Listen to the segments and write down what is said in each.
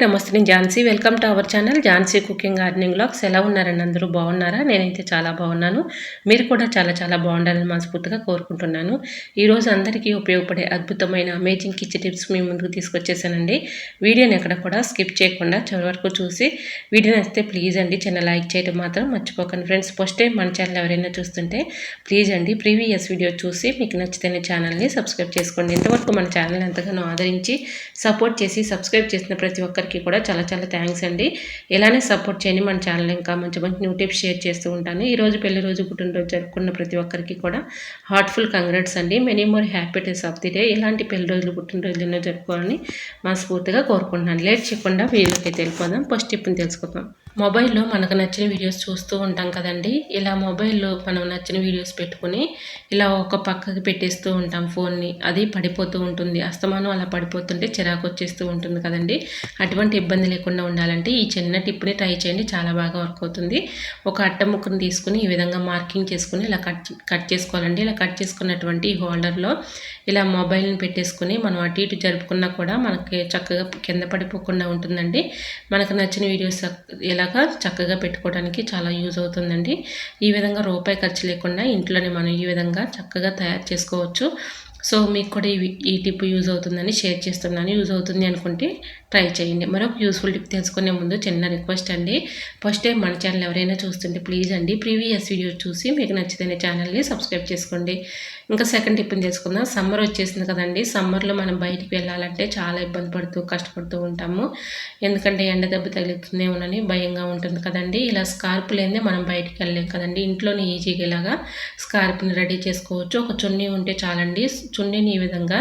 నమస్తే. నేను Jhansi. Welcome to our channel Jhansi cooking gardening blogs ఎలా ఉన్నారండి అందరూ? బాగున్నారా? నేనైతే చాలా బాగున్నాను. మీరు కూడా చాలా చాలా బాగుండాలని మనస్ఫూర్తిగా కోరుకుంటున్నాను. ఈరోజు అందరికీ ఉపయోగపడే అద్భుతమైన అమేజింగ్ కిచెన్ టిప్స్ మీ ముందుకు తీసుకొచ్చేసానండి. వీడియోని ఎక్కడ కూడా స్కిప్ చేయకుండా చివరి వరకు చూసి వీడియో నచ్చితే ప్లీజ్ అండి చిన్న లైక్ చేయడం మాత్రం మర్చిపోకండి. ఫ్రెండ్స్ ఫస్ట్ టైం మన ఛానల్ ఎవరైనా చూస్తుంటే ప్లీజ్ అండి ప్రీవియస్ వీడియో చూసి మీకు నచ్చితే ఛానల్ని సబ్స్క్రైబ్ చేసుకోండి. ఇంతవరకు మన ఛానల్ ఎంతగానో ఆదరించి సపోర్ట్ చేసి సబ్స్క్రైబ్ చేసిన ప్రతి ఒక్క ఒక్కరికి కూడా చాలా చాలా థ్యాంక్స్ అండి. ఇలానే సపోర్ట్ చేయండి మన ఛానల్ ఇంకా మంచి మంచి న్యూ టిప్స్ షేర్ చేస్తూ ఉంటాను. ఈరోజు పెళ్ళి రోజు పుట్టినరోజు జరుపుకున్న ప్రతి ఒక్కరికి కూడా హార్ట్ఫుల్ కంగ్రాట్స్ అండి. Many more happy days of the day ఇలాంటి పెళ్ళి రోజులు పుట్టినరోజులు ఎన్నో జరుపుకోవాలని మనస్ఫూర్తిగా కోరుకుంటున్నాను. లేట్ చేయకుండా వీళ్ళకి వెళ్ళిపోదాం. ఫస్ట్ టిప్ని తెలుసుకుందాం. మొబైల్లో మనకు నచ్చిన వీడియోస్ చూస్తూ ఉంటాం కదండి. ఇలా మొబైల్లో మనం నచ్చిన వీడియోస్ పెట్టుకుని ఇలా ఒక పక్కకి పెట్టేస్తూ ఉంటాం ఫోన్ని. అది పడిపోతూ ఉంటుంది. అస్తమానం అలా పడిపోతుంటే చిరాకు వచ్చేస్తూ ఉంటుంది కదండి. అటువంటి ఇబ్బంది లేకుండా ఉండాలంటే ఈ చిన్న టిప్ని ట్రై చేయండి. చాలా బాగా వర్క్ అవుతుంది. ఒక అట్ట ముక్కను తీసుకుని ఈ విధంగా మార్కింగ్ చేసుకుని ఇలా కట్ కట్ చేసుకోవాలండి. ఇలా కట్ చేసుకున్నటువంటి ఈ హోల్డర్లో ఇలా మొబైల్ని పెట్టేసుకుని మనం అటు ఇటు జరుపుకున్నా కూడా మనకి చక్కగా కింద పడిపోకుండా ఉంటుందండి. మనకు నచ్చిన వీడియోస్ ఇలా ఇలాగా చక్కగా పెట్టుకోవడానికి చాలా యూజ్ అవుతుందండి. ఈ విధంగా రూపాయి ఖర్చు లేకుండా ఇంట్లోనే మనం ఈ విధంగా చక్కగా తయారు చేసుకోవచ్చు. సో మీకు కూడా ఈ టిప్ యూజ్ అవుతుందని షేర్ చేస్తున్నాను. యూజ్ అవుతుంది అనుకుంటే ట్రై చేయండి. మరొక యూస్ఫుల్ టిప్ తెలుసుకునే ముందు చిన్న రిక్వెస్ట్ అండి. ఫస్ట్ టైం మన ఛానల్ ఎవరైనా చూస్తుంటే ప్లీజ్ అండి ప్రీవియస్ వీడియో చూసి మీకు నచ్చితే ఛానల్ని సబ్స్క్రైబ్ చేసుకోండి. ఇంకా సెకండ్ టిఫిన్ చేసుకుందాం. సమ్మర్ వచ్చేసింది కదండి. సమ్మర్లో మనం బయటికి వెళ్ళాలంటే చాలా ఇబ్బంది పడుతూ కష్టపడుతూ ఉంటాము. ఎందుకంటే ఎండ దెబ్బ తగులుతుందేమోనని భయంగా ఉంటుంది కదండి. ఇలా స్కార్ప్ లేదే మనం బయటికి వెళ్ళలేం కదండి. ఇంట్లోనే ఈజీగా ఇలాగా స్కార్ప్ని రెడీ చేసుకోవచ్చు. ఒక చున్నీ ఉంటే చాలండి. చున్నీని ఈ విధంగా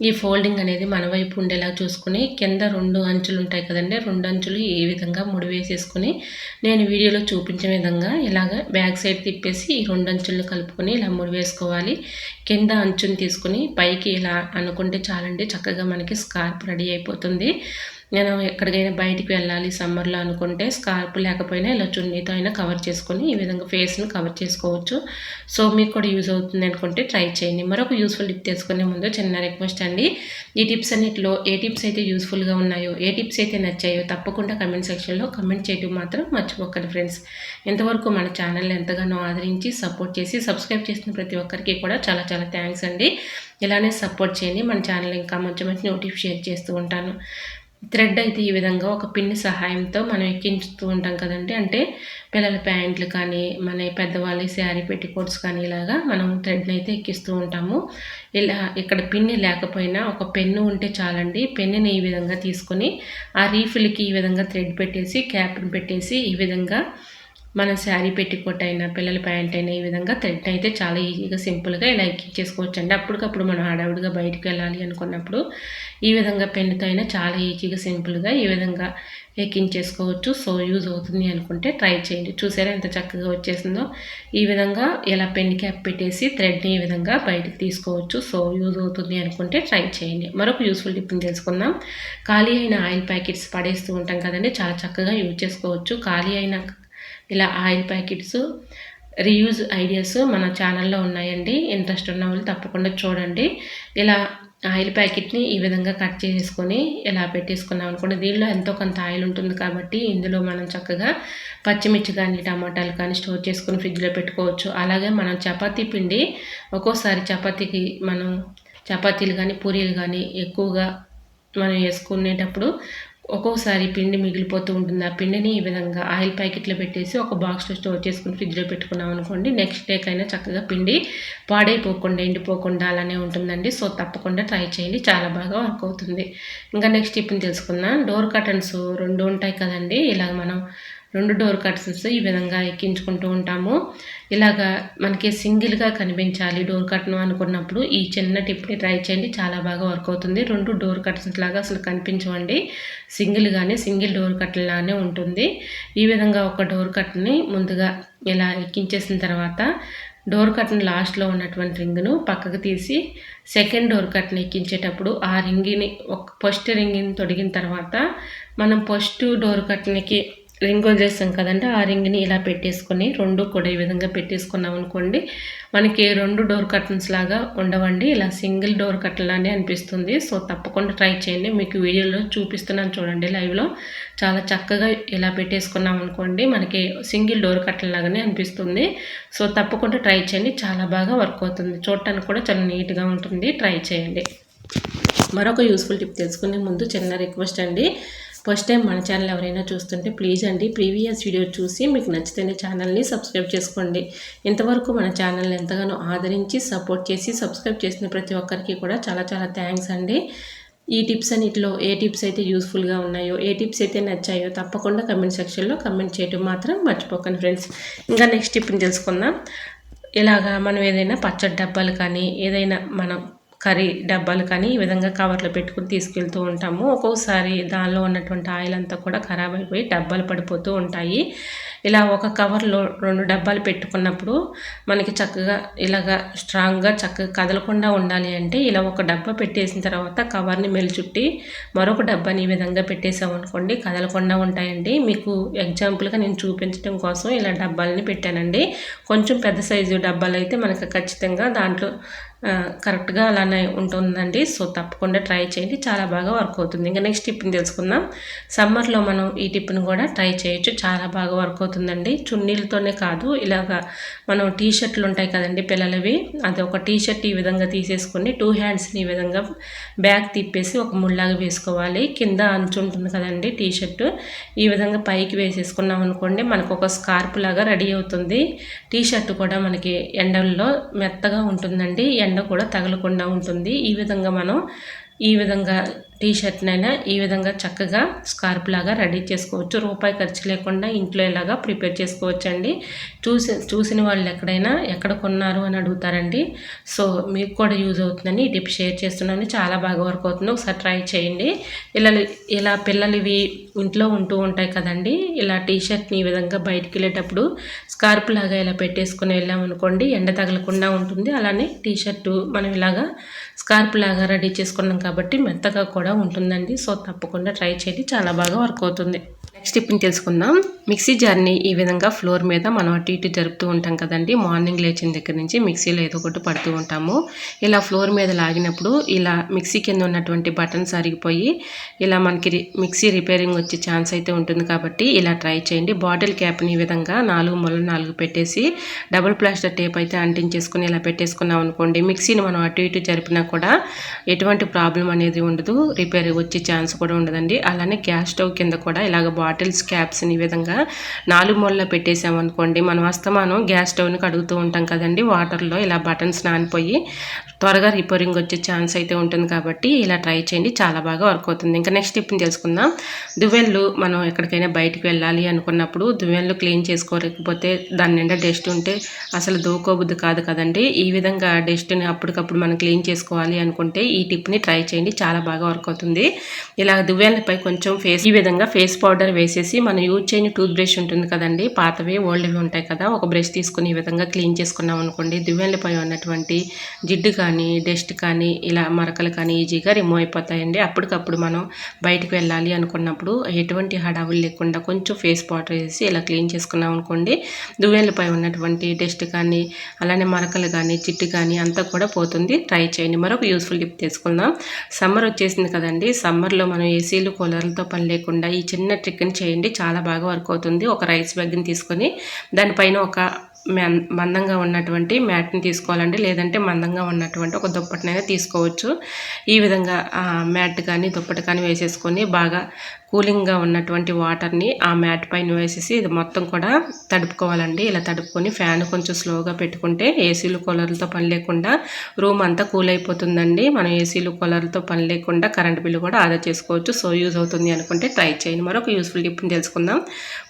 ఈ ఫోల్డింగ్ అనేది మన వైపు ఉండేలా చూసుకుని కింద రెండు అంచులు ఉంటాయి కదండి. రెండు అంచులు ఈ విధంగా ముడివేసేసుకుని నేను వీడియోలో చూపించిన విధంగా ఇలాగ బ్యాక్ సైడ్ తిప్పేసి ఈ రెండు అంచులను కలుపుకొని ఇలా ముడి వేసుకోవాలి. కింద అంచుని తీసుకుని పైకి ఇలా అనుకుంటే చాలండి చక్కగా మనకి స్కార్ప్ రెడీ అయిపోతుంది. నేను ఎక్కడికైనా బయటికి వెళ్ళాలి సమ్మర్లో అనుకుంటే స్కార్ప్ లేకపోయినా ఇలా చున్నీతో అయినా కవర్ చేసుకొని ఈ విధంగా ఫేస్ని కవర్ చేసుకోవచ్చు. సో మీకు కూడా యూజ్ అవుతుంది అనుకుంటే ట్రై చేయండి. మరొక యూస్ఫుల్ టిప్ తెలుసుకునే ముందు చిన్న రిక్వెస్ట్ అండి. ఈ టిప్స్ అన్నిటిలో ఏ టిప్స్ అయితే యూస్ఫుల్గా ఉన్నాయో ఏ టిప్స్ అయితే నచ్చాయో తప్పకుండా కమెంట్ సెక్షన్లో కమెంట్ చేయడం మాత్రం మర్చిపోకండి ఫ్రెండ్స్. ఇంతవరకు మన ఛానల్ని ఎంతగానో ఆదరించి సపోర్ట్ చేసి సబ్స్క్రైబ్ చేసిన ప్రతి ఒక్కరికి కూడా చాలా చాలా థ్యాంక్స్ అండి. ఇలానే సపోర్ట్ చేయండి. మన ఛానల్ ఇంకా మంచి మంచి నోటిఫ్ షేర్ చేస్తూ ఉంటాను. థ్రెడ్ అయితే ఈ విధంగా ఒక పిన్ని సహాయంతో మనం ఎక్కించుతూ ఉంటాం కదండి. అంటే పిల్లల ప్యాంట్లు కానీ మన పెద్దవాళ్ళ శారీ పెట్టికోట్స్ కానీ ఇలాగా మనం థ్రెడ్ని అయితే ఎక్కిస్తూ ఉంటాము. ఇలా ఇక్కడ పిన్ని లేకపోయినా ఒక పెన్ను ఉంటే చాలండి. పెన్నుని ఈ విధంగా తీసుకొని ఆ రీఫిల్కి ఈ విధంగా థ్రెడ్ పెట్టేసి క్యాప్ని పెట్టేసి ఈ విధంగా మన శారీ పెట్టికోట్ అయినా పిల్లల ప్యాంట్ అయినా ఈ విధంగా థ్రెడ్ అయితే చాలా ఈజీగా సింపుల్గా ఇలా ఎక్కించేసుకోవచ్చు అండి అప్పటికప్పుడు మనం హడావుడిగా బయటకు వెళ్ళాలి అనుకున్నప్పుడు ఈ విధంగా పెన్నుతో అయినా చాలా ఈజీగా సింపుల్గా ఈ విధంగా ఎక్కించేసుకోవచ్చు సో యూజ్ అవుతుంది అనుకుంటే ట్రై చేయండి. చూసారా ఎంత చక్కగా వచ్చేసిందో? ఈ విధంగా ఇలా పెన్ క్యాప్ పెట్టేసి థ్రెడ్ని ఈ విధంగా బయటకు తీసుకోవచ్చు. సో యూజ్ అవుతుంది అనుకుంటే ట్రై చేయండి. మరొక యూస్ఫుల్ టిప్ని తెలుసుకుందాం. ఖాళీ అయిన ఆయిల్ ప్యాకెట్స్ పడేస్తూ ఉంటాం కదండి. చాలా చక్కగా యూజ్ చేసుకోవచ్చు. ఖాళీ అయిన ఇలా ఆయిల్ ప్యాకెట్స్ రీయూజ్ ఐడియాస్ మన ఛానల్లో ఉన్నాయండి. ఇంట్రెస్ట్ ఉన్న వాళ్ళు తప్పకుండా చూడండి. ఇలా ఆయిల్ ప్యాకెట్ని ఈ విధంగా కట్ చేసుకొని ఇలా పెట్టేసుకున్నాం అనుకోండి. దీనిలో ఎంతో కొంత ఆయిల్ ఉంటుంది కాబట్టి ఇందులో మనం చక్కగా పచ్చిమిర్చి కానీ టమాటాలు కానీ స్టోర్ చేసుకొని ఫ్రిడ్జ్లో పెట్టుకోవచ్చు. అలాగే మనం చపాతీ పిండి ఒక్కోసారి చపాతీకి మనం చపాతీలు కానీ పూరీలు కానీ ఎక్కువగా మనం వేసుకునేటప్పుడు ఒక్కొక్కసారి పిండి మిగిలిపోతూ ఉంటుంది. ఆ పిండిని ఈ విధంగా ఆయిల్ ప్యాకెట్లో పెట్టేసి ఒక బాక్స్లో స్టోర్ చేసుకుని ఫ్రిడ్జ్లో పెట్టుకున్నాం అనుకోండి నెక్స్ట్ డేకైనా చక్కగా పిండి పాడైపోకుండా ఎండిపోకుండా అలానే ఉంటుందండి. సో తప్పకుండా ట్రై చేయండి. చాలా బాగా వర్క్ అవుతుంది. ఇంకా నెక్స్ట్ టిప్ని తెలుసుకుందాం. డోర్ కర్టన్స్ రెండు ఉంటాయి కదండి. ఇలాగ మనం రెండు డోర్ కర్టన్స్ ఈ విధంగా ఎక్కించుకుంటూ ఉంటాము. ఇలాగా మనకి సింగిల్గా కనిపించాలి డోర్ కర్టన్ అనుకున్నప్పుడు ఈ చిన్న టిప్ని ట్రై చేయండి చాలా బాగా వర్క్ అవుతుంది. రెండు డోర్ కర్టన్స్ లాగా అసలు కనిపించవండి. సింగిల్గానే సింగిల్ డోర్ కర్టన్ లాగానే ఉంటుంది. ఈ విధంగా ఒక డోర్ కర్టన్ని ముందుగా ఇలా ఎక్కించేసిన తర్వాత డోర్ కర్టన్ లాస్ట్లో ఉన్నటువంటి రింగ్ను పక్కకు తీసి సెకండ్ డోర్ కర్టన్ ఎక్కించేటప్పుడు ఆ రింగిని ఒక ఫస్ట్ రింగిని తొడిగిన తర్వాత మనం ఫస్ట్ డోర్ కర్టన్కి రింగ్ చేసాం కదండి ఆ రింగ్ని ఇలా పెట్టేసుకొని రెండు కూడా ఈ విధంగా పెట్టేసుకున్నాం అనుకోండి మనకి రెండు డోర్ కర్టన్స్ లాగా ఉండవండి. ఇలా సింగిల్ డోర్ కర్టన్ లానే అనిపిస్తుంది. సో తప్పకుండా ట్రై చేయండి. మీకు వీడియోలో చూపిస్తున్నాను చూడండి లైవ్లో. చాలా చక్కగా ఇలా పెట్టేసుకున్నాం అనుకోండి మనకి సింగిల్ డోర్ కర్టన్ లాగానే అనిపిస్తుంది. సో తప్పకుండా ట్రై చేయండి. చాలా బాగా వర్క్ అవుతుంది. చూడటానికి కూడా చాలా నీట్గా ఉంటుంది. ట్రై చేయండి. మరొక యూస్ఫుల్ టిప్ తెలుసుకునే ముందు చిన్న రిక్వెస్ట్ అండి. ఫస్ట్ టైం మన ఛానల్ ఎవరైనా చూస్తుంటే ప్లీజ్ అండి ప్రీవియస్ వీడియో చూసి మీకు నచ్చితేనే ఛానల్ని సబ్స్క్రైబ్ చేసుకోండి. ఇంతవరకు మన ఛానల్ని ఎంతగానో ఆదరించి సపోర్ట్ చేసి సబ్స్క్రైబ్ చేసిన ప్రతి ఒక్కరికి కూడా చాలా చాలా థ్యాంక్స్ అండి. ఈ టిప్స్ అన్నిటిలో ఏ టిప్స్ అయితే యూస్ఫుల్గా ఉన్నాయో ఏ టిప్స్ అయితే నచ్చాయో తప్పకుండా కమెంట్ సెక్షన్లో కమెంట్ చేయడం మాత్రం మర్చిపోకండి ఫ్రెండ్స్. ఇంకా నెక్స్ట్ టిప్ని తెలుసుకుందాం. ఇలాగా మనం ఏదైనా పచ్చడి డబ్బాలు కానీ ఏదైనా మనం కర్రీ డబ్బాలు కానీ ఈ విధంగా కవర్లో పెట్టుకుని తీసుకెళ్తూ ఉంటాము. ఒక్కోసారి దానిలో ఉన్నటువంటి ఆయిల్ అంతా కూడా ఖరాబ్ అయిపోయి డబ్బాలు పడిపోతూ ఉంటాయి. ఇలా ఒక కవర్లో రెండు డబ్బాలు పెట్టుకున్నప్పుడు మనకి చక్కగా ఇలాగా స్ట్రాంగ్గా చక్కగా కదలకుండా ఉండాలి అంటే ఇలా ఒక డబ్బా పెట్టేసిన తర్వాత కవర్ని మెలిచుట్టి మరొక డబ్బాని ఈ విధంగా పెట్టేసాము అనుకోండి కదలకుండా ఉంటాయండి. మీకు ఎగ్జాంపుల్గా నేను చూపించడం కోసం ఇలా డబ్బాలని పెట్టానండి. కొంచెం పెద్ద సైజు డబ్బాలు అయితే మనకు ఖచ్చితంగా దాంట్లో కరెక్ట్గా అలానే ఉంటుందండి. సో తప్పకుండా ట్రై చేయండి. చాలా బాగా వర్క్ అవుతుంది. ఇంకా నెక్స్ట్ టిప్ని తెలుసుకుందాం. సమ్మర్లో మనం ఈ టిప్ని కూడా ట్రై చేయొచ్చు. చాలా బాగా వర్క్ అవుతుందండి. చున్నీలతోనే కాదు ఇలాగా మనం టీ షర్ట్లు ఉంటాయి కదండి పిల్లలవి అది ఒక టీ షర్ట్ ఈ విధంగా తీసేసుకొని టూ హ్యాండ్స్ని ఈ విధంగా బ్యాగ్ తిప్పేసి ఒక ముళ్ళలాగా వేసుకోవాలి. కింద అంచు ఉంటుంది కదండి టీ షర్టు ఈ విధంగా పైకి వేసేసుకున్నాం అనుకోండి మనకు ఒక స్కార్ప్ లాగా రెడీ అవుతుంది. టీ షర్ట్ కూడా మనకి ఎండల్లో మెత్తగా ఉంటుందండి. ఎండ కూడా తగలకుండా ఉంటుంది. ఈ విధంగా మనం ఈ విధంగా టీ షర్ట్నైనా ఈ విధంగా చక్కగా స్కార్ప్ లాగా రెడీ చేసుకోవచ్చు. రూపాయి ఖర్చు లేకుండా ఇంట్లో ఇలాగా ప్రిపేర్ చేసుకోవచ్చు అండి చూసి చూసిన వాళ్ళు ఎక్కడైనా ఎక్కడ కొన్నారు అని అడుగుతారండి. సో మీకు కూడా యూజ్ అవుతుందని టిప్ షేర్ చేస్తున్నాను. చాలా బాగా వర్క్ అవుతుంది. ఒకసారి ట్రై చేయండి. పిల్లలు ఇలా పిల్లలు ఇవి ఇంట్లో ఉంటూ ఉంటాయి కదండి. ఇలా టీ షర్ట్ని ఈ విధంగా బయటికి వెళ్ళేటప్పుడు స్కార్ప్ లాగా ఇలా పెట్టేసుకుని వెళ్ళామనుకోండి ఎండ తగలకుండా ఉంటుంది. అలానే టీ షర్టు మనం ఇలాగా స్కార్ప్ లాగా రెడీ చేసుకున్నాం కాబట్టి మెత్తగా కూడా ఉంటుందండి. సో తప్పకుండా ట్రై చేయండి. చాలా బాగా వర్క్ అవుతుంది. స్టిప్ని తెలుసుకుందాం. మిక్సీ జార్ని ఈ విధంగా ఫ్లోర్ మీద మనం అటు ఇటు జరుపుతూ ఉంటాం కదండి. మార్నింగ్ లేచిన దగ్గర నుంచి మిక్సీలో ఏదో ఒకటి పడుతూ ఉంటాము. ఇలా ఫ్లోర్ మీద లాగినప్పుడు ఇలా మిక్సీ కింద ఉన్నటువంటి బటన్స్ అరిగిపోయి ఇలా మనకి మిక్సీ రిపేరింగ్ వచ్చే ఛాన్స్ అయితే ఉంటుంది కాబట్టి ఇలా ట్రై చేయండి. బాటిల్ క్యాప్ని ఈ విధంగా నాలుగు మొల నాలుగు పెట్టేసి డబుల్ ప్లాస్టర్ టేప్ అయితే అంటించేసుకుని ఇలా పెట్టేసుకున్నాం అనుకోండి. మిక్సీని మనం అటు ఇటు జరిపినా కూడా ఎటువంటి ప్రాబ్లం అనేది ఉండదు. రిపేర్ వచ్చే ఛాన్స్ కూడా ఉండదండి. అలానే గ్యాస్ స్టవ్ కింద కూడా ఇలాగ బాటిల్స్ క్యాప్స్ని ఈ విధంగా నాలుగు మూలలో పెట్టేసామనుకోండి మనం అస్తమానం గ్యాస్ స్టవ్ని కడుగుతూ ఉంటాం కదండి. వాటర్లో ఇలా బటన్స్ నానిపోయి త్వరగా రిపేరింగ్ వచ్చే ఛాన్స్ అయితే ఉంటుంది కాబట్టి ఇలా ట్రై చేయండి. చాలా బాగా వర్క్ అవుతుంది. ఇంకా నెక్స్ట్ టిప్ని తెలుసుకుందాం. దువ్వెన్లు మనం ఎక్కడికైనా బయటికి వెళ్ళాలి అనుకున్నప్పుడు దువ్వెన్లు క్లీన్ చేసుకోలేకపోతే దాని నిండా డస్ట్ ఉంటే అసలు దూకోబుద్ది కాదు కదండి. ఈ విధంగా డస్ట్ని అప్పటికప్పుడు మనం క్లీన్ చేసుకోవాలి అనుకుంటే ఈ టిప్ని ట్రై చేయండి. చాలా బాగా వర్క్ అవుతుంది. ఇలా దువ్వెన్లపై కొంచెం ఫేస్ ఈ విధంగా ఫేస్ పౌడర్ వేసేసి మనం యూజ్ చేయని టూత్ బ్రష్ ఉంటుంది కదండి. పాతవి ఓల్డ్వి ఉంటాయి కదా. ఒక బ్రష్ తీసుకుని ఈ విధంగా క్లీన్ చేసుకున్నాం అనుకోండి. దువ్వెన్లపై ఉన్నటువంటి జిడ్డు కానీ డస్ట్ కానీ ఇలా మరకలు కానీ ఈజీగా రిమూవ్ అయిపోతాయండి. అప్పటికప్పుడు మనం బయటకు వెళ్ళాలి అనుకున్నప్పుడు ఎటువంటి హడావులు లేకుండా కొంచెం ఫేస్ పౌడర్ వేసి ఇలా క్లీన్ చేసుకున్నాం అనుకోండి. దువ్వెన్లపై ఉన్నటువంటి డస్ట్ కానీ అలానే మరకలు కానీ జిడ్డు కానీ అంతా కూడా పోతుంది. ట్రై చేయండి. మరొక యూస్ఫుల్ టిప్ తీసుకుందాం. సమ్మర్ వచ్చేసింది కదండి. సమ్మర్లో మనం ఏసీలు కూలర్లతో పని లేకుండా ఈ చిన్న ట్రిక్ని చేయండి చాలా బాగా వర్క్ అవుతుంది. ఒక రైస్ బ్యాగ్ని తీసుకొని దానిపైన ఒక మందంగా ఉన్నటువంటి మ్యాట్ని తీసుకోవాలండి. లేదంటే మందంగా ఉన్నటువంటి ఒక దుప్పటినైనా తీసుకోవచ్చు. ఈ విధంగా మ్యాట్ కానీ దుప్పటి కానీ వేసేసుకొని బాగా కూలింగ్గా ఉన్నటువంటి వాటర్ని ఆ మ్యాట్ పైన వేసేసి ఇది మొత్తం కూడా తడుపుకోవాలండి. ఇలా తడుపుకొని ఫ్యాన్ కొంచెం స్లోగా పెట్టుకుంటే ఏసీలు కూలర్లతో పని లేకుండా రూమ్ అంతా కూల్ అయిపోతుందండి మనం ఏసీలు కూలర్లతో పని లేకుండా కరెంట్ బిల్లు కూడా ఆదా చేసుకోవచ్చు. సో యూజ్ అవుతుంది అనుకుంటే ట్రై చేయండి. మరొక యూస్ఫుల్ టిప్ని తెలుసుకుందాం.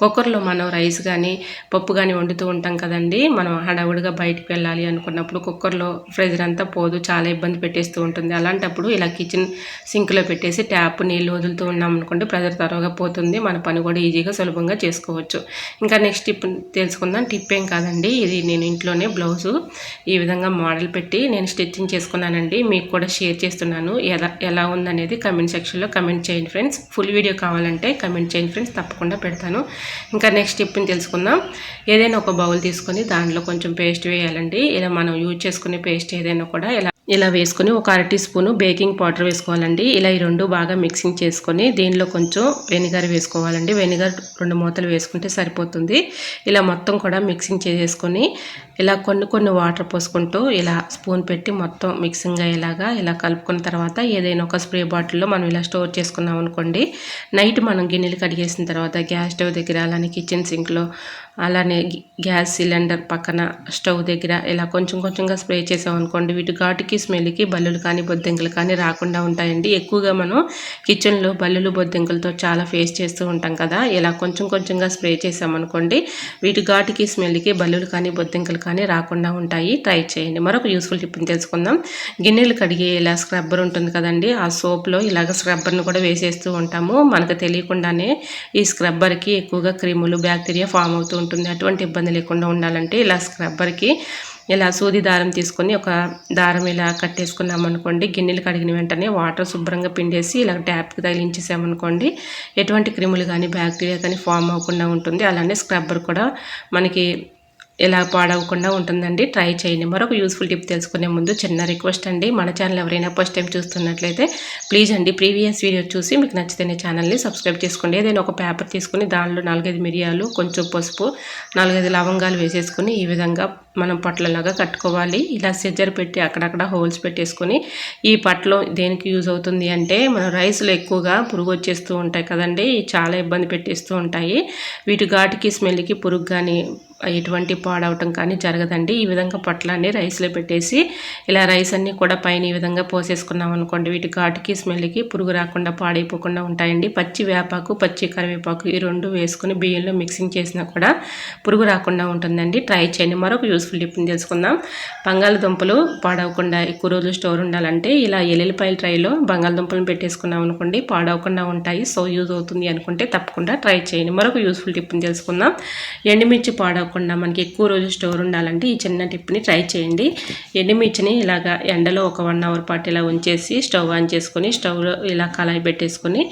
కుక్కర్లో మనం రైస్ కానీ పప్పు కానీ వండుతూ ఉంటాం కదండి. మనం హడావుడిగా బయటకు వెళ్ళాలి అనుకున్నప్పుడు కుక్కర్లో ప్రెజర్ అంతా పోదు చాలా ఇబ్బంది పెట్టేస్తూ ఉంటుంది. అలాంటప్పుడు ఇలా కిచెన్ సింక్లో పెట్టేసి ట్యాప్ నీళ్ళు వదులుతూ ఉన్నాం అనుకుంటే ప్రెజర్ త్వరగా పోతుంది మన పని కూడా ఈజీగా సులభంగా చేసుకోవచ్చు. ఇంకా నెక్స్ట్ టిప్ తెలుసుకుందాం. టిప్ ఏం కాదండి. ఇది నేను ఇంట్లోనే బ్లౌజు ఈ విధంగా మోడల్ పెట్టి నేను స్టిచ్చింగ్ చేసుకున్నానండి. మీకు కూడా షేర్ చేస్తున్నాను. ఎలా ఎలా ఉందనేది కమెంట్ సెక్షన్లో కమెంట్ చేయండి ఫ్రెండ్స్. ఫుల్ వీడియో కావాలంటే కమెంట్ చేయండి ఫ్రెండ్స్. తప్పకుండా పెడతాను. ఇంకా నెక్స్ట్ టిప్ని తెలుసుకుందాం. ఏదైనా ఒక బౌల్ తీసుకొని దాంట్లో కొంచెం పేస్ట్ వేయాలండి. ఇలా మనం యూజ్ చేసుకునే పేస్ట్ ఏదైనా కూడా ఇలా ఇలా వేసుకొని ఒక అర టీ స్పూను బేకింగ్ పౌడర్ వేసుకోవాలండి. ఇలా ఈ రెండు బాగా మిక్సింగ్ చేసుకొని దీనిలో కొంచెం వెనిగర్ వేసుకోవాలండి. వెనిగర్ రెండు మూతలు వేసుకుంటే సరిపోతుంది. ఇలా మొత్తం కూడా మిక్సింగ్ చేసేసుకొని ఇలా కొన్ని కొన్ని వాటర్ పోసుకుంటూ ఇలా స్పూన్ పెట్టి మొత్తం మిక్సింగ్ అయ్యేలాగా ఇలా కలుపుకున్న తర్వాత ఏదైనా ఒక స్ప్రే బాటిల్లో మనం ఇలా స్టోర్ చేసుకున్నాం అనుకోండి నైట్ మనం గిన్నెలు కడిగేసిన తర్వాత గ్యాస్ స్టవ్ దగ్గర అలానే కిచెన్ సింక్లో అలానే గ్యాస్ సిలిండర్ పక్కన స్టవ్ దగ్గర ఇలా కొంచెం కొంచెంగా స్ప్రే చేసాం అనుకోండి. వీటి ఘాటుకి స్మెల్కి బల్లులు కానీ బొద్దింకలు కానీ రాకుండా ఉంటాయండి. ఎక్కువగా మనం కిచెన్లో బల్లులు బొద్దింకలతో చాలా ఫేస్ చేస్తూ ఉంటాం కదా. ఇలా కొంచెం కొంచెంగా స్ప్రే చేసామనుకోండి వీటి ఘాటుకి స్మెల్కి బల్లులు కానీ బొద్దింకలు కానీ రాకుండా ఉంటాయి. ట్రై చేయండి. మరొక యూస్ఫుల్ టిప్ని తెలుసుకుందాం. గిన్నెలు కడిగే ఇలా స్క్రబ్బర్ ఉంటుంది కదండి. ఆ సోప్లో ఇలాగ స్క్రబ్బర్ని కూడా వేసేస్తూ ఉంటాము. మనకు తెలియకుండానే ఈ స్క్రబ్బర్కి ఎక్కువగా క్రిములు బ్యాక్టీరియా ఫామ్ అవుతూ ఉంటుంది. అటువంటి ఇబ్బంది లేకుండా ఉండాలంటే ఇలా స్క్రబ్బర్కి ఇలా సూది దారం తీసుకొని ఒక దారం ఇలా కట్టేసుకున్నాం అనుకోండి గిన్నెలు కడిగిన వెంటనే వాటర్ శుభ్రంగా పిండేసి ఇలా ట్యాప్కి తగిలించేసామనుకోండి ఎటువంటి క్రిములు కానీ బ్యాక్టీరియా కానీ ఫామ్ అవ్వకుండా ఉంటుంది. అలానే స్క్రబ్బర్ కూడా మనకి ఎలా పాడవకుండా ఉంటుందండి. ట్రై చేయండి. మరొక యూస్ఫుల్ టిప్ తెలుసుకునే ముందు చిన్న రిక్వెస్ట్ అండి. మన ఛానల్ ఎవరైనా ఫస్ట్ టైం చూస్తున్నట్లయితే ప్లీజ్ అండి ప్రీవియస్ వీడియో చూసి మీకు నచ్చితేనే ఛానల్ని సబ్స్క్రైబ్ చేసుకోండి. ఏదైనా ఒక పేపర్ తీసుకుని దానిలో నాలుగైదు మిరియాలు కొంచెం పసుపు నాలుగైదు లవంగాలు వేసేసుకుని ఈ విధంగా మనం పట్లలాగా కట్టుకోవాలి. ఇలా సిజ్జర్ పెట్టి అక్కడక్కడ హోల్స్ పెట్టేసుకొని ఈ పట్లో దేనికి యూజ్ అవుతుంది అంటే మన రైస్లో ఎక్కువగా పురుగు వచ్చేస్తూ ఉంటాయి కదండి. చాలా ఇబ్బంది పెట్టేస్తూ ఉంటాయి. వీటి ఘాటుకి స్మెల్కి పురుగు కానీ ఎటువంటి పాడవటం కానీ జరగదండి. ఈ విధంగా పొట్లాన్ని రైస్లో పెట్టేసి ఇలా రైస్ అన్నీ కూడా పైన ఈ విధంగా పోసేసుకున్నాం అనుకోండి. వీటి ఘాటుకి స్మెల్కి పురుగు రాకుండా పాడైపోకుండా ఉంటాయండి. పచ్చి వేపాకు పచ్చి కరివేపాకు ఈ రెండు వేసుకుని బియ్యంలో మిక్సింగ్ చేసినా కూడా పురుగు రాకుండా ఉంటుందండి. ట్రై చేయండి. మరొక యూస్ఫుల్ టిప్ని తెలుసుకుందాం. బంగాళదుంపలు పాడవకుండా ఎక్కువ రోజులు స్టోర్ ఉండాలంటే ఇలా ఎల్లుల్లిపాయల ట్రైలో బంగాళదుంపలను పెట్టేసుకున్నాం అనుకోండి పాడవకుండా ఉంటాయి. సో యూజ్ అవుతుంది అనుకుంటే తప్పకుండా ట్రై చేయండి. మరొక యూస్ఫుల్ టిప్ని తెలుసుకుందాం. ఎండుమిర్చి పాడవ కాకుండా మనకి ఎక్కువ రోజు స్టోర్ ఉండాలంటే ఈ చిన్న టిప్ని ట్రై చేయండి. ఎండుమిర్చిని ఇలాగా ఎండలో ఒక వన్ అవర్ పాటు ఇలా ఉంచేసి స్టవ్ ఆన్ చేసుకొని స్టవ్లో ఇలా కళాయి పెట్టేసుకొని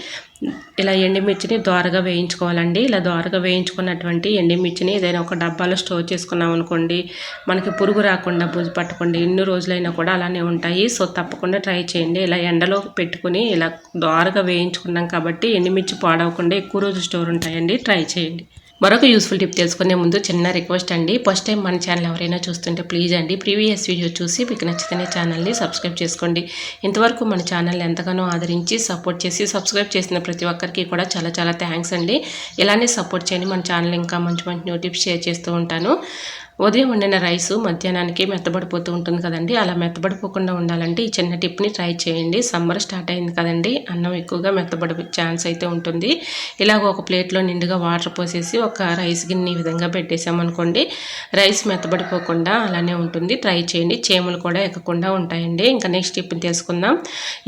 ఇలా ఎండుమిర్చిని దోరగా వేయించుకోవాలండి. ఇలా దోరగా వేయించుకున్నటువంటి ఎండుమిర్చిని ఏదైనా ఒక డబ్బాలో స్టోర్ చేసుకున్నాం అనుకోండి మనకి పురుగు రాకుండా బుజు పట్టకుండా ఎన్ని రోజులైనా కూడా అలానే ఉంటాయి. సో తప్పకుండా ట్రై చేయండి. ఇలా ఎండలో పెట్టుకుని ఇలా దోరగా వేయించుకున్నాం కాబట్టి ఎండుమిర్చి పాడవకుండా ఎక్కువ రోజు స్టోర్ ఉంటాయండి. ట్రై చేయండి. మరొక యూస్ఫుల్ టిప్ తెలుసుకునే ముందు చిన్న రిక్వెస్ట్ అండి. ఫస్ట్ టైం మన ఛానల్ ఎవరైనా చూస్తుంటే ప్లీజ్ అండి ప్రీవియస్ వీడియో చూసి మీకు నచ్చితేనే ఛానల్ని సబ్స్క్రైబ్ చేసుకోండి. ఇంతవరకు మన ఛానల్ని ఎంతగానో ఆదరించి సపోర్ట్ చేసి సబ్స్క్రైబ్ చేసిన ప్రతి ఒక్కరికి కూడా చాలా చాలా థ్యాంక్స్ అండి. ఇలానే సపోర్ట్ చేయండి మన ఛానల్ ఇంకా మంచి మంచి న్యూ టిప్స్ షేర్ చేస్తూ ఉంటాను. ఉదయం వండిన రైసు మధ్యాహ్నానికి మెత్తబడిపోతూ ఉంటుంది కదండి. అలా మెత్తబడిపోకుండా ఉండాలంటే ఈ చిన్న టిప్ని ట్రై చేయండి. సమ్మర్ స్టార్ట్ అయింది కదండి. అన్నం ఎక్కువగా మెత్తబడి ఛాన్స్ అయితే ఉంటుంది. ఇలాగ ఒక ప్లేట్లో నిండుగా వాటర్ పోసేసి ఒక రైస్ గిన్నె ఈ విధంగా పెట్టేసామనుకోండి రైస్ మెత్తబడిపోకుండా అలానే ఉంటుంది. ట్రై చేయండి. చేములు కూడా ఎక్కకుండా ఉంటాయండి. ఇంకా నెక్స్ట్ టిప్ని తెలుసుకుందాం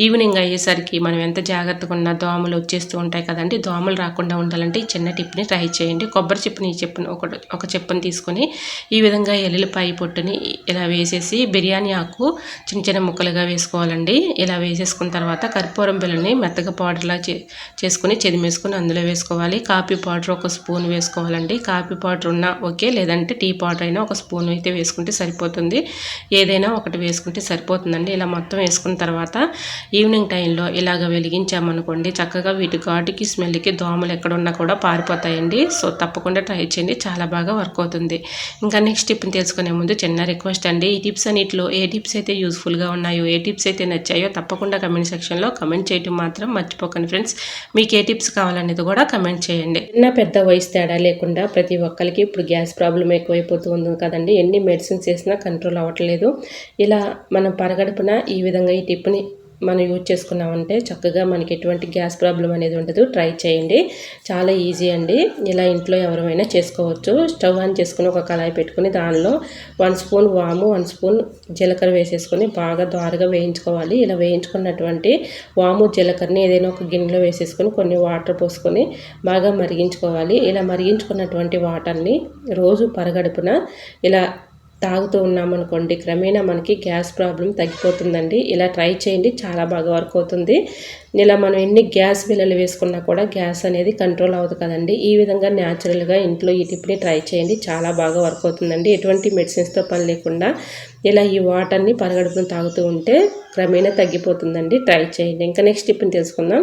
ఈవినింగ్ అయ్యేసరికి మనం ఎంత జాగ్రత్తగా ఉన్న దోమలు వచ్చేస్తూ ఉంటాయి కదండి. దోమలు రాకుండా ఉండాలంటే ఈ చిన్న టిప్ని ట్రై చేయండి. కొబ్బరి చిప్పుని చెప్పుని ఒక ఒక చెప్పుని తీసుకొని ఈ విధంగా ఎల్లుల్లిపాయ పొట్టుని ఇలా వేసేసి బిర్యానీ ఆకు చిన్న చిన్న ముక్కలుగా వేసుకోవాలండి. ఇలా వేసేసుకున్న తర్వాత కర్పూరం బిల్లని మెత్తగా పౌడర్లా చేసుకుని చెదిమేసుకుని అందులో వేసుకోవాలి. కాఫీ పౌడర్ ఒక స్పూన్ వేసుకోవాలండి. కాఫీ పౌడర్ ఉన్నా ఓకే లేదంటే టీ పౌడర్ అయినా ఒక స్పూన్ అయితే వేసుకుంటే సరిపోతుంది. ఏదైనా ఒకటి వేసుకుంటే సరిపోతుందండి. ఇలా మొత్తం వేసుకున్న తర్వాత ఈవినింగ్ టైంలో ఇలాగ వెలిగించామనుకోండి చక్కగా వీటి ఘాటుకి స్మెల్కి దోమలు ఎక్కడున్నా కూడా పారిపోతాయండి. సో తప్పకుండా ట్రై చేయండి. చాలా బాగా వర్క్ అవుతుంది. ఇంకా నెక్స్ట్ టిప్ని తెలుసుకునే ముందు చిన్న రిక్వెస్ట్ అండి. ఈ టిప్స్ అన్నిటిలో ఏ టిప్స్ అయితే యూస్ఫుల్గా ఉన్నాయో ఏ టిప్స్ అయితే నచ్చాయో తప్పకుండా కమెంట్ సెక్షన్లో కమెంట్ చేయటం మాత్రం మర్చిపోకండి ఫ్రెండ్స్ మీకు ఏ టిప్స్ కావాలనేది కూడా కమెంట్ చేయండి. చిన్న పెద్ద వయసు తేడా లేకుండా ప్రతి ఒక్కరికి ఇప్పుడు గ్యాస్ ప్రాబ్లం ఎక్కువైపోతూ ఉంది కదండి. ఎన్ని మెడిసిన్స్ వేసినా కంట్రోల్ అవ్వట్లేదు. ఇలా మనం పరగడుపున ఈ విధంగా ఈ టిప్ని మనం యూజ్ చేసుకున్నామంటే చక్కగా మనకి ఎటువంటి గ్యాస్ ప్రాబ్లం అనేది ఉండదు. ట్రై చేయండి. చాలా ఈజీ అండి. ఇలా ఇంట్లో ఎవరైనా చేసుకోవచ్చు. స్టవ్ ఆన్ చేసుకుని ఒక కళాయి పెట్టుకుని దానిలో వన్ స్పూన్ వాము వన్ స్పూన్ జీలకర్ర వేసేసుకొని బాగా ద్వారగా వేయించుకోవాలి. ఇలా వేయించుకున్నటువంటి వాము జీలకర్రని ఏదైనా ఒక గిన్నెలో వేసేసుకొని కొన్ని వాటర్ పోసుకొని బాగా మరిగించుకోవాలి. ఇలా మరిగించుకున్నటువంటి వాటర్ని రోజు పరగడుపున ఇలా తాగుతూ ఉన్నామనుకోండి క్రమేణా మనకి గ్యాస్ ప్రాబ్లం తగ్గిపోతుందండి. ఇలా ట్రై చేయండి చాలా బాగా వర్క్ అవుతుంది. ఇలా మనం ఎన్ని గ్యాస్ బిల్లలు వేసుకున్నా కూడా గ్యాస్ అనేది కంట్రోల్ అవ్వదు కదండి. ఈ విధంగా న్యాచురల్గా ఇంట్లో ఈ టిప్ని ట్రై చేయండి చాలా బాగా వర్క్ అవుతుందండి. ఎటువంటి మెడిసిన్స్తో పని లేకుండా ఇలా ఈ వాటర్ని పరగడుపును తాగుతూ ఉంటే క్రమేణా తగ్గిపోతుందండి. ట్రై చేయండి. ఇంకా నెక్స్ట్ టిప్ని తెలుసుకుందాం.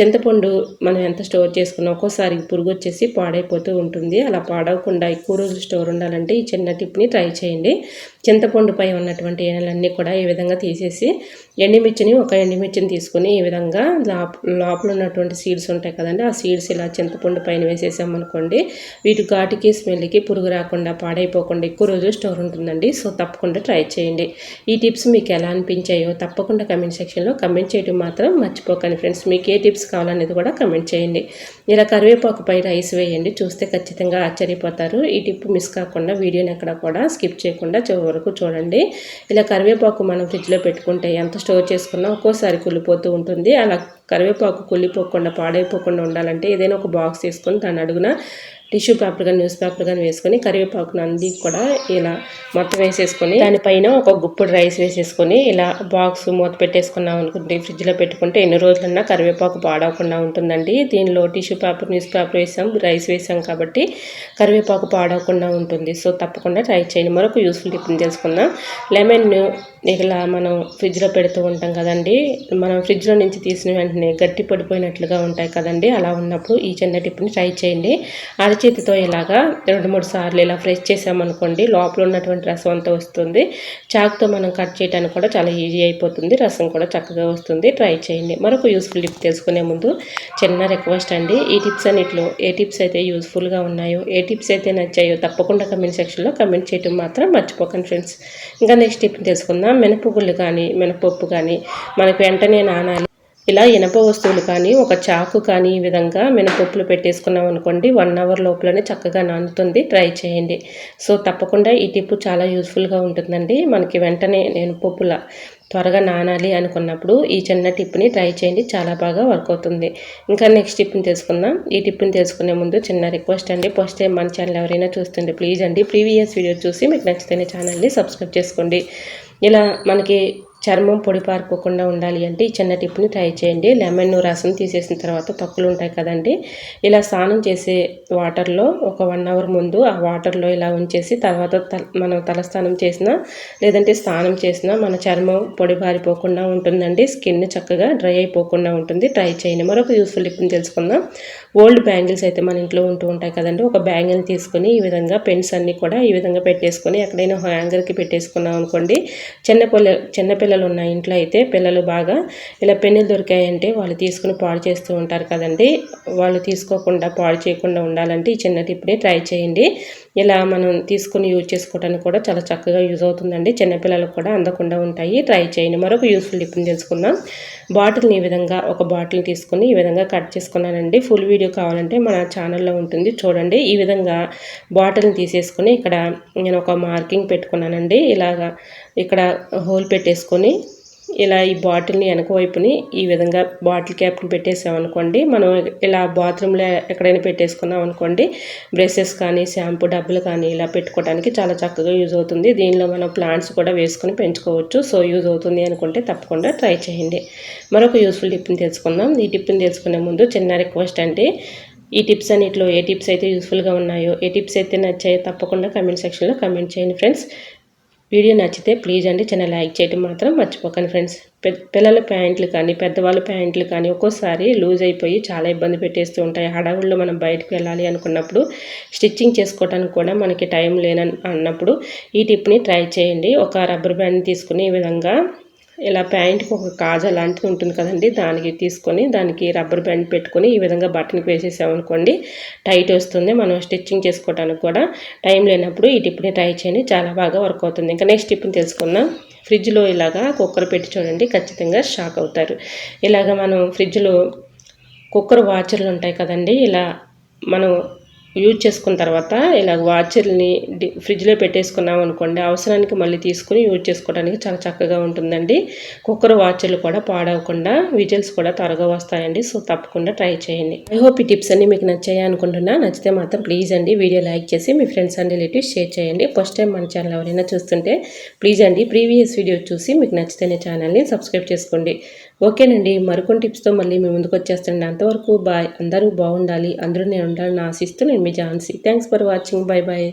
చింతపండు మనం ఎంత స్టోర్ చేసుకున్నా ఒక్కోసారి పురుగు వచ్చేసి పాడైపోతూ ఉంటుంది. అలా పాడవకుండా ఎక్కువ రోజులు స్టోర్ ఉండాలంటే ఈ చిన్న టిప్ని ట్రై చేయండి. చింతపండుపై ఉన్నటువంటి ఏనలన్నీ కూడా ఈ విధంగా తీసేసి ఎండిమిర్చిని ఒక ఎండిమిర్చిని తీసుకొని ఈ విధంగా లోపల ఉన్నటువంటి సీడ్స్ ఉంటాయి కదండి ఆ సీడ్స్ ఇలా చింతపండు పైన వేసేసామనుకోండి వీటి ఘాటుకి స్మెల్కి పురుగు రాకుండా పాడైపోకుండా ఎక్కువ రోజులు స్టోర్ ఉంటుందండి. సో తప్పకుండా ట్రై చేయండి. ఈ టిప్స్ మీకు ఎలా అనిపించాయో తప్పకుండా కమెంట్ సెక్షన్లో కమెంట్ చేయడం మాత్రం మర్చిపోకండి ఫ్రెండ్స్. మీకు ఏ టిప్స్ కావాలనేది కూడా కమెంట్ చేయండి. ఇలా కరివేపాకుపై రైస్ వేయండి. చూస్తే ఖచ్చితంగా ఆశ్చర్యపోతారు. ఈ టిప్ మిస్ కాకుండా వీడియోని ఎక్కడ కూడా స్కిప్ చేయకుండా చివరి వరకు చూడండి. ఇలా కరివేపాకు మనం ఫ్రిడ్జ్లో పెట్టుకుంటే ఎంత స్టోర్ చేసుకున్నా ఒక్కోసారి కుళ్ళిపోతూ ఉంటుంది. అలా కరివేపాకు కుళ్ళిపోకుండా పాడైపోకుండా ఉండాలంటే ఏదైనా ఒక బాక్స్ తీసుకొని దాని అడుగున టిష్యూ పేపర్ కానీ న్యూస్ పేపర్ కానీ వేసుకొని కరివేపాకును అన్ని కూడా ఇలా మొత్తం వేసేసుకొని దానిపైన ఒక గుప్పుడు రైస్ వేసేసుకొని ఇలా బాక్స్ మూత పెట్టేసుకున్నాం అనుకుంటే ఫ్రిడ్జ్లో పెట్టుకుంటే ఎన్ని రోజులన్నా కరివేపాకు పాడవకుండా ఉంటుందండి. దీనిలో టిష్యూ పేపర్ న్యూస్ పేపర్ వేసాం రైస్ వేసాం కాబట్టి కరివేపాకు పాడవకుండా ఉంటుంది. సో తప్పకుండా ట్రై చేయండి. మరొక యూస్ఫుల్ టిప్ని తెలుసుకుందాం. లెమన్ ఇలా మనం ఫ్రిడ్జ్లో పెడుతూ ఉంటాం కదండి. మనం ఫ్రిడ్జ్లో నుంచి తీసిన వెంటనే గట్టి పడిపోయినట్లుగా ఉంటాయి కదండి. అలా ఉన్నప్పుడు ఈ చిన్న టిప్ని ట్రై చేయండి. అది అరచేతితో ఇలాగా రెండు మూడు సార్లు ఇలా ఫ్రెష్ చేసామనుకోండి లోపల ఉన్నటువంటి రసం అంతా వస్తుంది. చాకుతో మనం కట్ చేయడానికి కూడా చాలా ఈజీ అయిపోతుంది. రసం కూడా చక్కగా వస్తుంది. ట్రై చేయండి. మరొక యూస్ఫుల్ టిప్ తెలుసుకునే ముందు చిన్న రిక్వెస్ట్ అండి. ఈ టిప్స్ అన్నిట్లో ఏ టిప్స్ అయితే యూస్ఫుల్గా ఉన్నాయో ఏ టిప్స్ అయితే నచ్చాయో తప్పకుండా కమెంట్ సెక్షన్లో కమెంట్ చేయడం మాత్రం మర్చిపోకండి ఫ్రెండ్స్. ఇంకా నెక్స్ట్ టిప్ తెలుసుకుందాం. మినపగుళ్ళు కానీ మినపప్పు కానీ మనకు వెంటనే నానాలి ఇలా ఇనప వస్తువులు కానీ ఒక చాకు కానీ ఈ విధంగా మినపప్పులు పెట్టేసుకున్నాం అనుకోండి వన్ అవర్ లోపలనే చక్కగా నానుతుంది. ట్రై చేయండి. సో తప్పకుండా ఈ టిప్పు చాలా యూస్ఫుల్గా ఉంటుందండి. మనకి వెంటనే నేను పప్పుల త్వరగా నానాలి అనుకున్నప్పుడు ఈ చిన్న టిప్ని ట్రై చేయండి. చాలా బాగా వర్క్ అవుతుంది. ఇంకా నెక్స్ట్ టిప్ని తెలుసుకుందాం. ఈ టిప్ని తెలుసుకునే ముందు చిన్న రిక్వెస్ట్ అండి. ఫస్ట్ టైం మన ఛానల్ ఎవరైనా చూస్తుంటే ప్లీజ్ అండి ప్రీవియస్ వీడియో చూసి మీకు నచ్చితేనే ఛానల్ని సబ్స్క్రైబ్ చేసుకోండి. ఇలా మనకి చర్మం పొడి పారిపోకుండా ఉండాలి అంటే ఈ చిన్న టిప్ని ట్రై చేయండి. లెమన్ రసం తీసేసిన తర్వాత తక్కువలు ఉంటాయి కదండి. ఇలా స్నానం చేసే వాటర్లో ఒక వన్ అవర్ ముందు ఆ వాటర్లో ఇలా ఉంచేసి తర్వాత మనం తలస్నానం చేసినా లేదంటే స్నానం చేసినా మన చర్మం పొడి పారిపోకుండా ఉంటుందండి. స్కిన్ చక్కగా డ్రై అయిపోకుండా ఉంటుంది. ట్రై చేయండి. మరొక యూస్ఫుల్ టిప్ని తెలుసుకుందాం. ఓల్డ్ బ్యాంగిల్స్ అయితే మన ఇంట్లో ఉంటూ ఉంటాయి కదండి. ఒక బ్యాంగిల్ తీసుకొని ఈ విధంగా పెన్స్ అన్నీ కూడా ఈ విధంగా పెట్టేసుకొని ఎక్కడైనా హ్యాంగర్కి పెట్టేసుకున్నాం అనుకోండి చిన్నపిల్ల చిన్నపిల్లలు పిల్లలు ఉన్న ఇంట్లో అయితే పిల్లలు బాగా ఇలా పెన్నులు దొరికాయంటే వాళ్ళు తీసుకుని పాడు చేస్తూ ఉంటారు కదండి. వాళ్ళు తీసుకోకుండా పాడు చేయకుండా ఉండాలంటే ఈ చిన్న టిప్ని ట్రై చేయండి. ఇలా మనం తీసుకుని యూజ్ చేసుకోవడానికి కూడా చాలా చక్కగా యూజ్ అవుతుందండి. చిన్నపిల్లలకు కూడా అందకుండా ఉంటాయి. ట్రై చేయండి. మరొక యూస్ఫుల్ టిప్ని తెలుసుకుందాం. బాటిల్ని ఈ విధంగా ఒక బాటిల్ తీసుకుని ఈ విధంగా కట్ చేసుకున్నానండి. ఫుల్ వీడియో కావాలంటే మన ఛానల్లో ఉంటుంది. చూడండి. ఈ విధంగా బాటిల్ని తీసేసుకుని ఇక్కడ నేను ఒక మార్కింగ్ పెట్టుకున్నానండి. ఇలాగా ఇక్కడ హోల్ పెట్టేసుకొని ఇలా ఈ బాటిల్ని వెనక వైపుని ఈ విధంగా బాటిల్ క్యాప్ని పెట్టేసామనుకోండి మనం ఇలా బాత్రూంలో ఎక్కడైనా పెట్టేసుకున్నాం అనుకోండి బ్రషెస్ కానీ షాంపూ డబ్బులు కానీ ఇలా పెట్టుకోవడానికి చాలా చక్కగా యూజ్ అవుతుంది. దీనిలో మనం ప్లాంట్స్ కూడా వేసుకొని పెంచుకోవచ్చు. సో యూజ్ అవుతుంది అనుకుంటే తప్పకుండా ట్రై చేయండి. మరొక యూస్ఫుల్ టిప్ని తెలుసుకుందాం. ఈ టిప్ని తెలుసుకునే ముందు చిన్న రిక్వెస్ట్ అంటే ఈ టిప్స్ అన్నింటిలో ఏ టిప్స్ అయితే యూస్ఫుల్గా ఉన్నాయో ఏ టిప్స్ అయితే నచ్చాయో తప్పకుండా కమెంట్ సెక్షన్లో కమెంట్ చేయండి ఫ్రెండ్స్. వీడియో నచ్చితే ప్లీజ్ అండి చిన్న లైక్ చేయడం మాత్రం మర్చిపోకండి ఫ్రెండ్స్. పిల్లల ప్యాంట్లు కానీ పెద్దవాళ్ళ ప్యాంట్లు కానీ ఒక్కోసారి లూజ్ అయిపోయి చాలా ఇబ్బంది పెట్టేస్తూ ఉంటాయి. హడావుల్లో మనం బయటకు వెళ్ళాలి అనుకున్నప్పుడు స్టిచ్చింగ్ చేసుకోవడానికి కూడా మనకి టైం లేన అన్నప్పుడు ఈ టిప్ని ట్రై చేయండి. ఒక రబ్బర్ బ్యాండ్ తీసుకుని ఈ విధంగా ఇలా ప్యాంట్కి ఒక కాజా లాంటిది ఉంటుంది కదండి దానికి తీసుకొని దానికి రబ్బర్ బ్యాండ్ పెట్టుకొని ఈ విధంగా బటన్కి వేసేసామనుకోండి టైట్ వస్తుంది. మనం స్టిచ్చింగ్ చేసుకోవడానికి కూడా టైం లేనప్పుడు ఈ టిప్ని ట్రై చేయండి. చాలా బాగా వర్క్ అవుతుంది. ఇంకా నెక్స్ట్ టిప్ని తెలుసుకుందాం. ఫ్రిడ్జ్లో ఇలాగా కుక్కర్ పెట్టి చూడండి ఖచ్చితంగా షాక్ అవుతారు. ఇలాగ మనం ఫ్రిడ్జ్లో కుక్కర్ వాచర్లు ఉంటాయి కదండి ఇలా మనం యూజ్ చేసుకున్న తర్వాత ఇలా వాచర్ని ఫ్రిడ్జ్లో పెట్టేసుకున్నాం అనుకోండి అవసరానికి మళ్ళీ తీసుకుని యూజ్ చేసుకోవడానికి చాలా చక్కగా ఉంటుందండి. కుక్కర్ వాచర్లు కూడా పాడవకుండా విజిల్స్ కూడా త్వరగా వస్తాయండి సో తప్పకుండా ట్రై చేయండి. ఐ హోప్ ఈ టిప్స్ అన్ని మీకు నచ్చాయి అనుకుంటున్నా. నచ్చితే మాత్రం ప్లీజ్ అండి వీడియో లైక్ చేసి మీ ఫ్రెండ్స్ అండ్ రిలేటివ్స్ షేర్ చేయండి. ఫస్ట్ టైం మన ఛానల్ ఎవరైనా చూస్తుంటే ప్లీజ్ అండి ప్రీవియస్ వీడియో చూసి మీకు నచ్చితేనే ఛానల్ని సబ్స్క్రైబ్ చేసుకోండి. ఓకేనండి మరికొన్ని టిప్స్తో మళ్ళీ మీ ముందుకు వచ్చేస్తాండి అంతవరకు బాయ్ అందరూ బాగుండాలి అందరూ నేను ఉండాలని ఆశిస్తూ నేను మీ Jhansi. Thanks for watching. Bye bye